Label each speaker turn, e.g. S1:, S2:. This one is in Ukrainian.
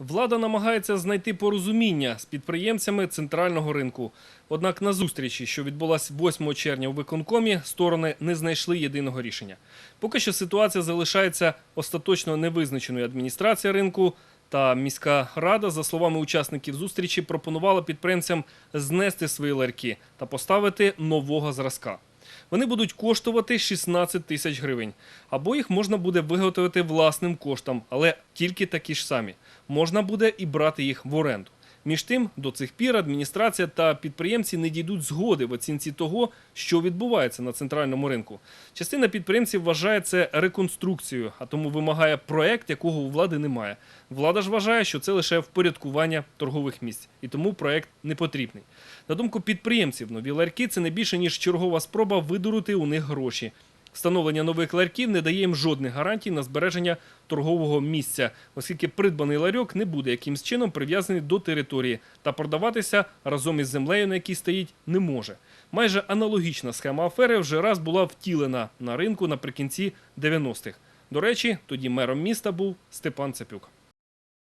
S1: Влада намагається знайти порозуміння з підприємцями центрального ринку. Однак на зустрічі, що відбулась 8 червня у виконкомі, сторони не знайшли єдиного рішення. Поки що ситуація залишається остаточно невизначеною. Адміністрація ринку та міська рада, за словами учасників зустрічі, пропонувала підприємцям знести свої ларьки та поставити нового зразка. Вони будуть коштувати 16 тисяч гривень. Або їх можна буде виготовити власним коштом, але тільки такі ж самі. Можна буде і брати їх в оренду. Між тим, до цих пір адміністрація та підприємці не дійдуть згоди в оцінці того, що відбувається на центральному ринку. Частина підприємців вважає це реконструкцією, а тому вимагає проект, якого у влади немає. Влада ж вважає, що це лише впорядкування торгових місць, і тому проект не потрібний. На думку підприємців, нові ларьки це не більше ніж чергова спроба видурити у них гроші. Встановлення нових ларьків не дає їм жодних гарантій на збереження торгового місця, оскільки придбаний ларьок не буде якимсь чином прив'язаний до території та продаватися разом із землею, на якій стоїть, не може. Майже аналогічна схема афери вже раз була втілена на ринку наприкінці 90-х. До речі, тоді мером міста був Степан Цепюк.